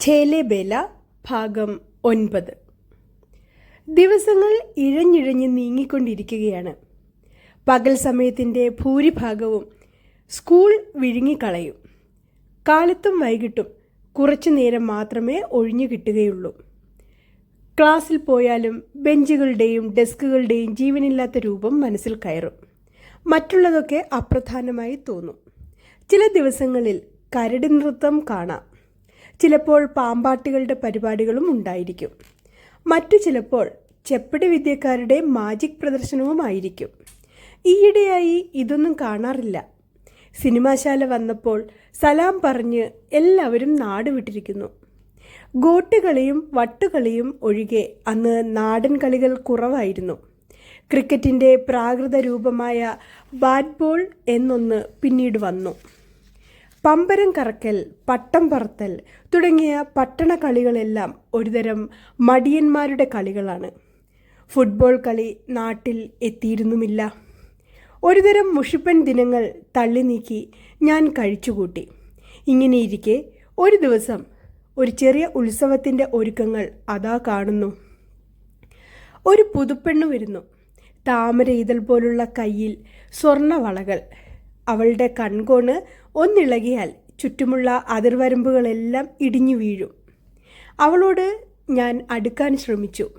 ഛേലേബേല ഭാഗം ഒൻപത്. ദിവസങ്ങൾ ഇഴഞ്ഞിഴഞ്ഞ് നീങ്ങിക്കൊണ്ടിരിക്കുകയാണ്. പകൽ സമയത്തിന്റെ ഭൂരിഭാഗവും സ്കൂൾ വിഴുങ്ങിക്കളയും. കാലത്തും വൈകിട്ടും കുറച്ചു നേരം മാത്രമേ ഒഴിഞ്ഞു കിട്ടുകയുള്ളൂ. ക്ലാസ്സിൽ പോയാലും ബെഞ്ചുകളുടെയും ഡെസ്കുകളുടെയും ജീവനില്ലാത്ത രൂപം മനസ്സിൽ കയറും. മറ്റുള്ളതൊക്കെ അപ്രധാനമായി തോന്നും. ചില ദിവസങ്ങളിൽ കരടി നൃത്തം കാണാം. ചിലപ്പോൾ പാമ്പാട്ടികളുടെ പരിപാടികളും ഉണ്ടായിരിക്കും. മറ്റു ചിലപ്പോൾ ചെപ്പടി വിദ്യക്കാരുടെ മാജിക് പ്രദർശനവുമായിരിക്കും. ഈയിടെയായി ഇതൊന്നും കാണാറില്ല. സിനിമാശാല വന്നപ്പോൾ സലാം പറഞ്ഞ് എല്ലാവരും നാട് വിട്ടിരിക്കുന്നു. ഗോട്ടുകളിയും വട്ടുകളിയും ഒഴികെ അന്ന് നാടൻ കളികൾ കുറവായിരുന്നു. ക്രിക്കറ്റിന്റെ പ്രാകൃത രൂപമായ ബാറ്റ് ബോൾ എന്നൊന്ന് പിന്നീട് വന്നു. പമ്പരം കറക്കൽ പട്ടം പറത്തൽ തുടങ്ങിയ പട്ടണ കളികളെല്ലാം ഒരുതരം മടിയന്മാരുടെ കളികളാണ്. ഫുട്ബോൾ കളി നാട്ടിൽ എത്തിയിരുന്നുമില്ല. ഒരുതരം മുഷിപ്പൻ ദിനങ്ങൾ തള്ളി നീക്കി ഞാൻ കഴിച്ചുകൂട്ടി. ഇങ്ങനെയിരിക്കെ ഒരു ദിവസം ഒരു ചെറിയ ഉത്സവത്തിന്റെ ഒരുക്കങ്ങൾ അതാ കാണുന്നു. ഒരു പുതുപ്പെണ്ണു വരുന്നു. താമര ഇതൾ പോലുള്ള കയ്യിൽ സ്വർണവളകൾ അവളുടെ കൺകോണ് ഒന്നിളകിയാൽ ചുറ്റുമുള്ള അതിർവരമ്പുകളെല്ലാം ഇടിഞ്ഞു വീഴും. അവളോട് ഞാൻ അടുക്കാൻ ശ്രമിച്ചു.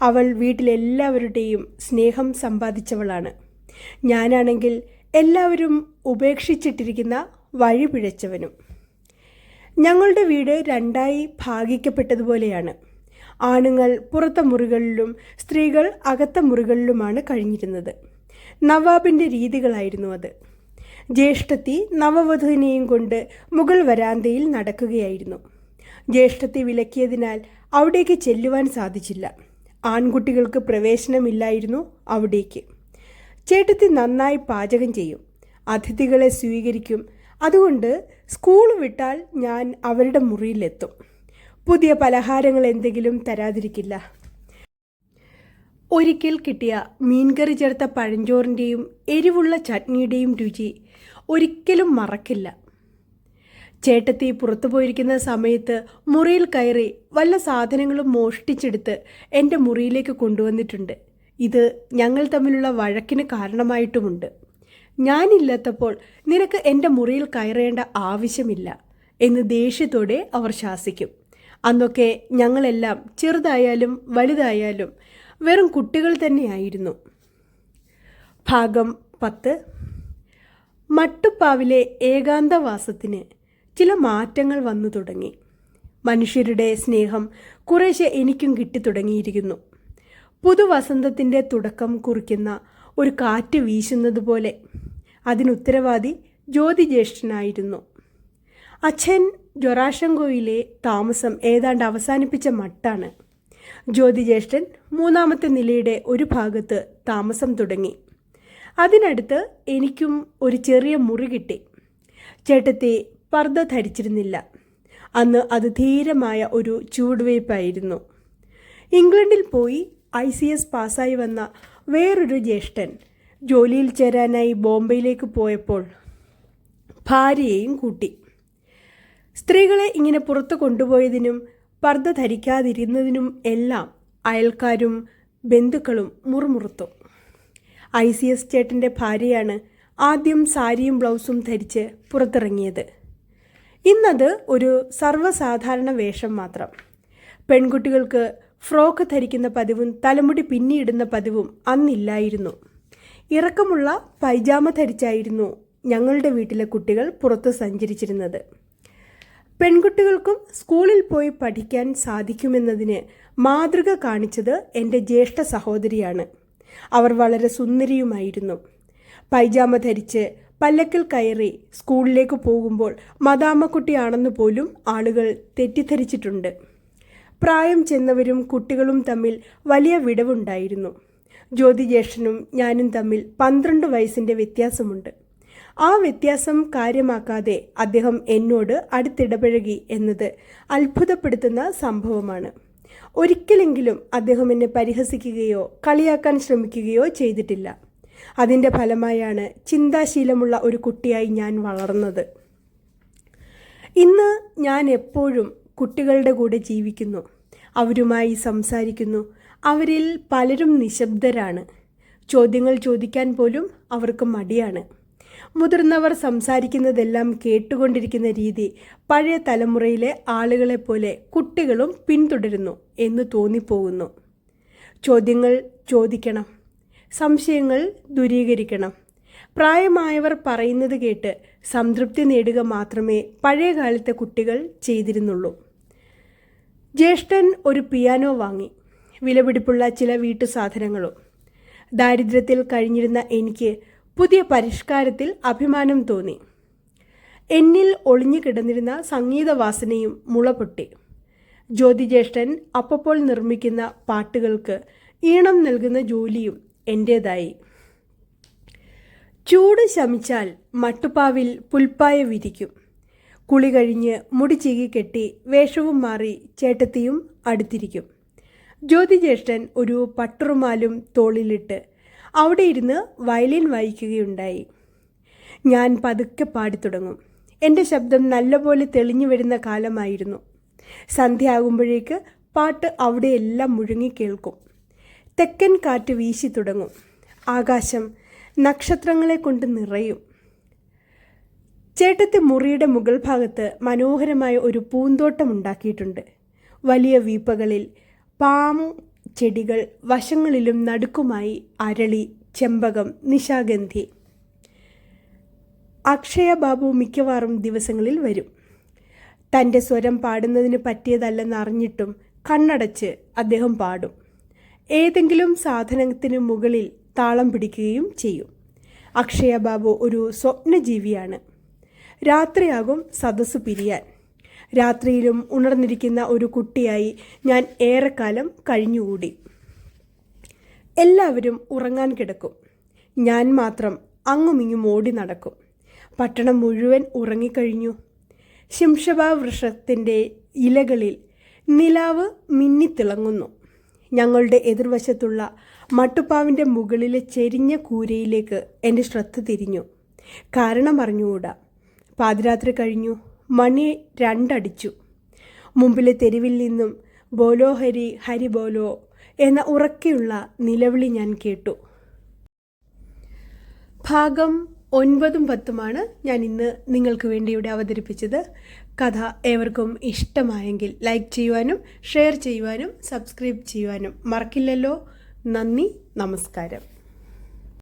അവൾ വീട്ടിലെല്ലാവരുടെയും സ്നേഹം സമ്പാദിച്ചവളാണ്. ഞാനാണെങ്കിൽ എല്ലാവരും ഉപേക്ഷിച്ചിട്ടിരിക്കുന്ന വഴിപിഴച്ചവനും ഞങ്ങളുടെ വീട് രണ്ടായി ഭാഗിക്കപ്പെട്ടതുപോലെയാണ്. ആണുങ്ങൾ പുറത്തെ മുറികളിലും സ്ത്രീകൾ അകത്ത മുറികളിലുമാണ് കഴിഞ്ഞിരുന്നത്. നവാബിന്റെ രീതികളായിരുന്നു അത്. ജ്യേഷ്ഠത്തി നവവധുവിനെയും കൊണ്ട് മുഗൾ വരാന്തയിൽ നടക്കുകയായിരുന്നു. ജ്യേഷ്ഠത്തി വിലക്കിയതിനാൽ അവിടേക്ക് ചെല്ലുവാൻ സാധിച്ചില്ല. ആൺകുട്ടികൾക്ക് പ്രവേശനമില്ലായിരുന്നു അവിടേക്ക്. ചേട്ടത്തി നന്നായി പാചകം ചെയ്യും. അതിഥികളെ സ്വീകരിക്കും. അതുകൊണ്ട് സ്കൂൾ വിട്ടാൽ ഞാൻ അവരുടെ മുറിയിലെത്തും. പുതിയ പലഹാരങ്ങൾ എന്തെങ്കിലും തരാതിരിക്കില്ല. ഒരിക്കൽ കിട്ടിയ മീൻകറി ചേർത്ത പഴഞ്ചോറിന്റെയും എരിവുള്ള ചട്നിയുടെയും രുചി ഒരിക്കലും മറക്കില്ല. ചേട്ടത്തി പുറത്തു പോയിരിക്കുന്ന സമയത്ത് മുറിയിൽ കയറി വല്ല സാധനങ്ങളും മോഷ്ടിച്ചെടുത്ത് എന്റെ മുറിയിലേക്ക് കൊണ്ടുവന്നിട്ടുണ്ട്. ഇത് ഞങ്ങൾ തമ്മിലുള്ള വഴക്കിന് കാരണമായിട്ടുമുണ്ട്. ഞാനില്ലാത്തപ്പോൾ നിനക്ക് എന്റെ മുറിയിൽ കയറേണ്ട ആവശ്യമില്ല എന്ന് ദേഷ്യത്തോടെ അവർ ശാസിക്കും. അന്നൊക്കെ ഞങ്ങളെല്ലാം ചെറുതായാലും വലുതായാലും വെറും കുട്ടികൾ തന്നെയായിരുന്നു. ഭാഗം പത്ത്. മട്ടുപ്പാവിലെ ഏകാന്തവാസത്തിന് ചില മാറ്റങ്ങൾ വന്നു തുടങ്ങി. മനുഷ്യരുടെ സ്നേഹം കുറേശ്ശെ എനിക്കും കിട്ടിത്തുടങ്ങിയിരിക്കുന്നു പുതുവസന്തത്തിന്റെ തുടക്കം കുറിക്കുന്ന ഒരു കാറ്റ് വീശുന്നത് പോലെ അതിനുത്തരവാദി ജ്യോതിജ്യേഷ്ഠനായിരുന്നു. അച്ഛൻ ജൊറാഷങ്കോയിലെ താമസം ഏതാണ്ട് അവസാനിപ്പിച്ച മട്ടാണ്. ജ്യോതിജ്യേഷ്ഠൻ മൂന്നാമത്തെ നിലയുടെ ഒരു ഭാഗത്ത് താമസം തുടങ്ങി. അതിനടുത്ത് എനിക്കും ഒരു ചെറിയ മുറി കിട്ടി. ചേട്ടത്തെ പർദ്ദ ധരിച്ചിരുന്നില്ല. അന്ന് അത് ധീരമായ ഒരു ചൂടുവയ്പായിരുന്നു ഇംഗ്ലണ്ടിൽ പോയി ഐ സി എസ് പാസ്സായി വന്ന വേറൊരു ജ്യേഷ്ഠൻ ജോലിയിൽ ചേരാനായി ബോംബെയിലേക്ക് പോയപ്പോൾ ഭാര്യയെയും കൂട്ടി. സ്ത്രീകളെ ഇങ്ങനെ പുറത്തു കൊണ്ടുപോയതിനും പർദ്ദ ധരിക്കാതിരുന്നതിനും എല്ലാം അയൽക്കാരും ബന്ധുക്കളും മുറുമുറുത്തു. ഐ സി എസ് ചേട്ടന്റെ ഭാര്യയാണ് ആദ്യം സാരിയും ബ്ലൗസും ധരിച്ച് പുറത്തിറങ്ങിയത്. ഇന്നത് ഒരു സർവസാധാരണ വേഷം മാത്രം. പെൺകുട്ടികൾക്ക് ഫ്രോക്ക് ധരിക്കുന്ന പതിവും തലമുടി പിന്നിയിടുന്ന പതിവും അന്നില്ലായിരുന്നു. ഇറക്കമുള്ള പൈജാമ ധരിച്ചായിരുന്നു ഞങ്ങളുടെ വീട്ടിലെ കുട്ടികൾ പുറത്ത് സഞ്ചരിച്ചിരുന്നത്. പെൺകുട്ടികൾക്കും സ്കൂളിൽ പോയി പഠിക്കാൻ സാധിക്കുമെന്നതിന് മാതൃക കാണിച്ചത് എന്റെ ജ്യേഷ്ഠ സഹോദരിയാണ്. അവർ വളരെ സുന്ദരിയുമായിരുന്നു. പൈജാമ ധരിച്ച് പല്ലക്കിൽ കയറി സ്കൂളിലേക്ക് പോകുമ്പോൾ മദാമ്മക്കുട്ടിയാണെന്ന് പോലും ആളുകൾ തെറ്റിദ്ധരിച്ചിട്ടുണ്ട്. പ്രായം ചെന്നവരും കുട്ടികളും തമ്മിൽ വലിയ വിടവുണ്ടായിരുന്നു. ജ്യോതിജ്യേഷ്ഠനും ഞാനും തമ്മിൽ പന്ത്രണ്ട് വയസ്സിന്റെ വ്യത്യാസമുണ്ട്. ആ വ്യത്യാസം കാര്യമാക്കാതെ അദ്ദേഹം എന്നോട് അടുത്തിടപഴകി എന്നത് അത്ഭുതപ്പെടുത്തുന്ന സംഭവമാണ്. ഒരിക്കലെങ്കിലും അദ്ദേഹം എന്നെ പരിഹസിക്കുകയോ കളിയാക്കാൻ ശ്രമിക്കുകയോ ചെയ്തിട്ടില്ല. അതിന്റെ ഫലമായാണ് ചിന്താശീലമുള്ള ഒരു കുട്ടിയായി ഞാൻ വളർന്നത്. ഇന്ന് ഞാൻ എപ്പോഴും കുട്ടികളുടെ കൂടെ ജീവിക്കുന്നു. അവരുമായി സംസാരിക്കുന്നു. അവരിൽ പലരും നിശബ്ദരാണ്. ചോദ്യങ്ങൾ ചോദിക്കാൻ പോലും അവർക്ക് മടിയാണ്. മുതിർന്നവർ സംസാരിക്കുന്നതെല്ലാം കേട്ടുകൊണ്ടിരിക്കുന്ന രീതി പഴയ തലമുറയിലെ ആളുകളെപ്പോലെ കുട്ടികളും പിന്തുടരുന്നു എന്ന് തോന്നിപ്പോകുന്നു. ചോദ്യങ്ങൾ ചോദിക്കണം. സംശയങ്ങൾ ദൂരീകരിക്കണം. പ്രായമായവർ പറയുന്നത് കേട്ട് സംതൃപ്തി നേടുക മാത്രമേ പഴയകാലത്തെ കുട്ടികൾ ചെയ്തിരുന്നുള്ളൂ. ജ്യേഷ്ഠൻ ഒരു പിയാനോ വാങ്ങി. വിലപിടിപ്പുള്ള ചില വീട്ടു സാധനങ്ങളും ദാരിദ്ര്യത്തിൽ കഴിഞ്ഞിരുന്ന എനിക്ക് പുതിയ പരിഷ്കാരത്തിൽ അഭിമാനം തോന്നി. എന്നിൽ ഒളിഞ്ഞു കിടന്നിരുന്ന സംഗീതവാസനയും മുളപൊട്ടി. ജ്യോതിജ്യേഷ്ഠൻ അപ്പപ്പോൾ നിർമ്മിക്കുന്ന പാട്ടുകൾക്ക് ഈണം നൽകുന്ന ജോലിയും എന്റേതായി ചൂട് ശമിച്ചാൽ മട്ടുപ്പാവിൽ പുൽപ്പായ വിരിക്കും. കുളി കഴിഞ്ഞ് മുടി ചീകി കെട്ടി വേഷവും മാറി ചേട്ടത്തിയും അടുത്തിരിക്കും. ജ്യോതിജ്യേഷ്ഠൻ ഒരു പട്ടുറുമാലും തോളിലിട്ട് അവിടെ ഇരുന്ന് വയലിൻ വായിക്കുകയുണ്ടായി. ഞാൻ പതുക്കെ പാടിത്തുടങ്ങും. എന്റെ ശബ്ദം നല്ലപോലെ തെളിഞ്ഞു വരുന്ന കാലമായിരുന്നു. സന്ധ്യ ആകുമ്പോഴേക്ക് പാട്ട് അവിടെയെല്ലാം മുഴുങ്ങി കേൾക്കും. തെക്കൻ കാറ്റ് വീശി തുടങ്ങും. ആകാശം നക്ഷത്രങ്ങളെ കൊണ്ട് നിറയും. ചേട്ടത്തെ മുറിയുടെ മുകൾ ഭാഗത്ത് മനോഹരമായ ഒരു പൂന്തോട്ടം ഉണ്ടാക്കിയിട്ടുണ്ട്. വലിയ വീപ്പകളിൽ പാം ചെടികൾ വശങ്ങളിലും നടുക്കുമായി അരളി ചെമ്പകം നിശാഗന്ധി. അക്ഷയ ബാബു മിക്കവാറും ദിവസങ്ങളിൽ വരും. തന്റെ സ്വരം പാടുന്നതിന് പറ്റിയതല്ലെന്ന് അറിഞ്ഞിട്ടും കണ്ണടച്ച് അദ്ദേഹം പാടും. ഏതെങ്കിലും സാധനത്തിന് മുകളിൽ താളം പിടിക്കുകയും ചെയ്യും. അക്ഷയ ബാബു ഒരു സ്വപ്നജീവിയാണ്. രാത്രിയാകും സദസ്സ് പിരിയാൻ. രാത്രിയിലും ഉണർന്നിരിക്കുന്ന ഒരു കുട്ടിയായി ഞാൻ ഏറെക്കാലം കഴിഞ്ഞുകൂടി. എല്ലാവരും ഉറങ്ങാൻ കിടക്കും. ഞാൻ മാത്രം അങ്ങുമിങ്ങും ഓടി നടക്കും. പട്ടണം മുഴുവൻ ഉറങ്ങിക്കഴിഞ്ഞു. ശിംഷബ വൃക്ഷത്തിന്റെ ഇലകളിൽ നിലാവ് മിന്നിത്തിളങ്ങുന്നു. ഞങ്ങളുടെ എതിർവശത്തുള്ള മട്ടുപ്പാവിന്റെ മുകളിലെ ചെരിഞ്ഞ കൂരയിലേക്ക് എന്റെ ശ്രദ്ധ തിരിഞ്ഞു. കാരണം അറിഞ്ഞുകൂടാ. പാതിരാത്രി കഴിഞ്ഞു. മണി രണ്ടടിച്ചു. മുമ്പിലെ തെരുവിൽ നിന്നും ബോലോ ഹരി ഹരി ബോലോ എന്ന ഉറക്കെയുള്ള നിലവിളി ഞാൻ കേട്ടു. ഭാഗം ഒൻപതും പത്തുമാണ് ഞാൻ ഇന്ന് നിങ്ങൾക്ക് വേണ്ടി ഇവിടെ അവതരിപ്പിച്ചത്. കഥ ഏവർക്കും ഇഷ്ടമായെങ്കിൽ ലൈക്ക് ചെയ്യുവാനും ഷെയർ ചെയ്യുവാനും സബ്സ്ക്രൈബ് ചെയ്യുവാനും മറക്കില്ലല്ലോ. നന്ദി നമസ്കാരം.